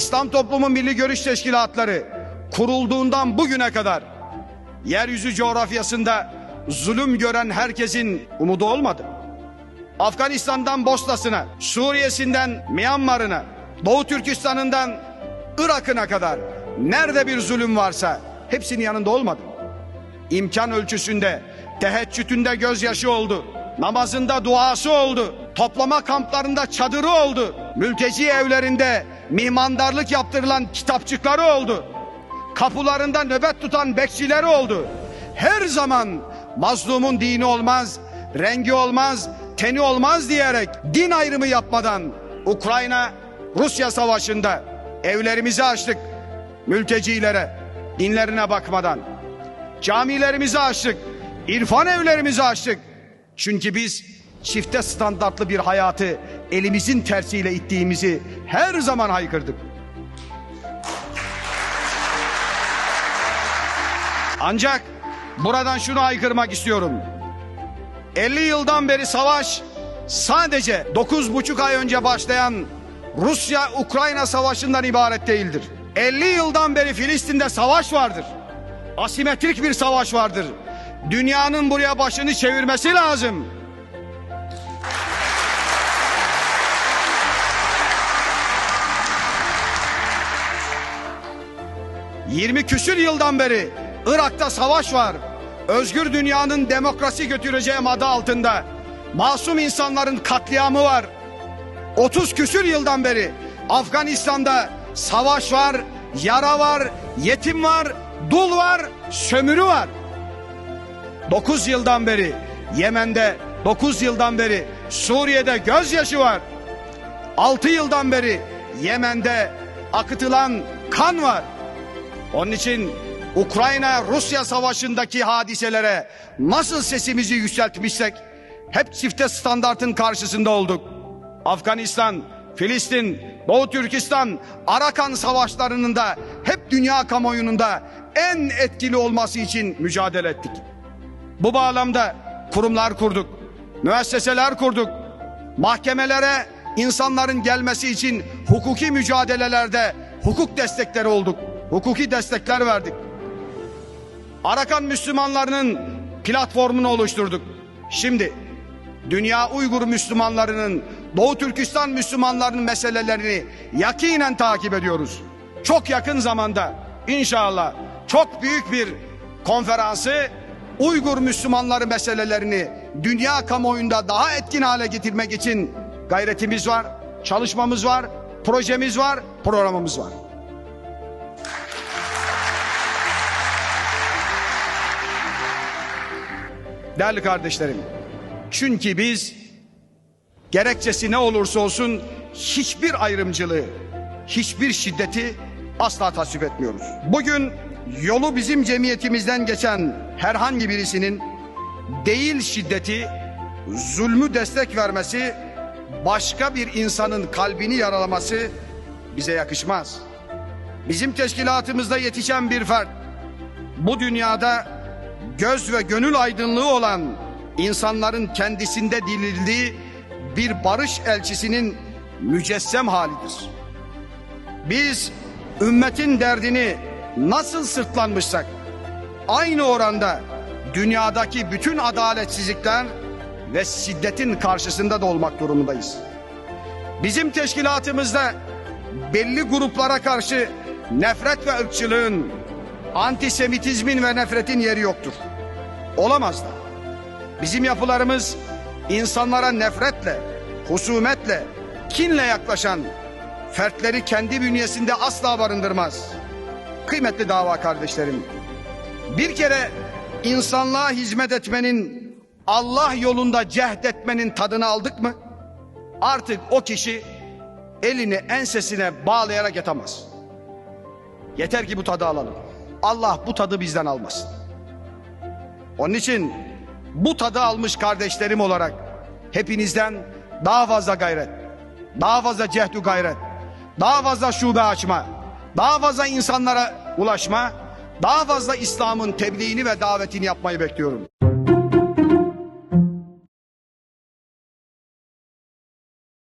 İslam Toplumu Milli Görüş Teşkilatları kurulduğundan bugüne kadar yeryüzü coğrafyasında zulüm gören herkesin umudu olmadı. Afganistan'dan Bosna'sına, Suriye'sinden Myanmar'ına, Doğu Türkistan'ından Irak'ına kadar nerede bir zulüm varsa hepsinin yanında olmadı. İmkan ölçüsünde, teheccüdünde gözyaşı oldu. Namazında duası oldu. Toplama kamplarında çadırı oldu. Mülteci evlerinde mihmandarlık yaptırılan kitapçıkları oldu. Kapılarında nöbet tutan bekçileri oldu. Her zaman mazlumun dini olmaz, rengi olmaz, teni olmaz diyerek din ayrımı yapmadan Ukrayna Rusya savaşında evlerimizi açtık mültecilere dinlerine bakmadan. Camilerimizi açtık, irfan evlerimizi açtık. Çünkü biz çifte standartlı bir hayatı elimizin tersiyle ittiğimizi her zaman haykırdık. Ancak buradan şunu haykırmak istiyorum. 50 yıldan beri savaş sadece 9,5 ay önce başlayan Rusya-Ukrayna savaşından ibaret değildir. 50 yıldan beri Filistin'de savaş vardır. Asimetrik bir savaş vardır. Dünyanın buraya başını çevirmesi lazım. ...20 küsür yıldan beri Irak'ta savaş var. Özgür dünyanın demokrasi götüreceğim adı altında. Masum insanların katliamı var. 30 küsür yıldan beri Afganistan'da savaş var, yara var, yetim var, dul var, sömürü var. 9 yıldan beri Yemen'de, 9 yıldan beri Suriye'de gözyaşı var. 6 yıldan beri Yemen'de akıtılan kan var. Onun için Ukrayna-Rusya savaşındaki hadiselere nasıl sesimizi yükseltmişsek hep çifte standartın karşısında olduk. Afganistan, Filistin, Doğu Türkistan, Arakan savaşlarının da hep dünya kamuoyunun da en etkili olması için mücadele ettik. Bu bağlamda kurumlar kurduk, müesseseler kurduk, mahkemelere insanların gelmesi için hukuki mücadelelerde hukuk destekleri olduk, hukuki destekler verdik. Arakan Müslümanlarının platformunu oluşturduk. Şimdi dünya Uygur Müslümanlarının, Doğu Türkistan Müslümanlarının meselelerini yakinen takip ediyoruz. Çok yakın zamanda inşallah çok büyük bir konferansı Uygur Müslümanları meselelerini dünya kamuoyunda daha etkin hale getirmek için gayretimiz var, çalışmamız var, projemiz var, programımız var. Değerli kardeşlerim, çünkü biz gerekçesi ne olursa olsun hiçbir ayrımcılığı, hiçbir şiddeti asla tasvip etmiyoruz. Bugün yolu bizim cemiyetimizden geçen herhangi birisinin değil şiddeti, zulmü destek vermesi, başka bir insanın kalbini yaralaması bize yakışmaz. Bizim teşkilatımızda yetişen bir fert bu dünyada göz ve gönül aydınlığı olan insanların kendisinde dirildiği bir barış elçisinin mücessem halidir. Biz ümmetin derdini nasıl sırtlanmışsak aynı oranda dünyadaki bütün adaletsizlikler ve şiddetin karşısında da olmak durumundayız. Bizim teşkilatımızda belli gruplara karşı nefret ve ırkçılığın, antisemitizmin ve nefretin yeri yoktur. Olamaz da. Bizim yapılarımız insanlara nefretle, husumetle, kinle yaklaşan fertleri kendi bünyesinde asla barındırmaz. Kıymetli dava kardeşlerim, bir kere insanlığa hizmet etmenin, Allah yolunda cehd etmenin tadını aldık mı? Artık o kişi elini ensesine bağlayarak yatamaz. Yeter ki bu tadı alalım. Allah bu tadı bizden almasın. Onun için bu tadı almış kardeşlerim olarak hepinizden daha fazla gayret, daha fazla cehdü gayret, daha fazla şube açma, daha fazla insanlara ulaşma, daha fazla İslam'ın tebliğini ve davetini yapmayı bekliyorum.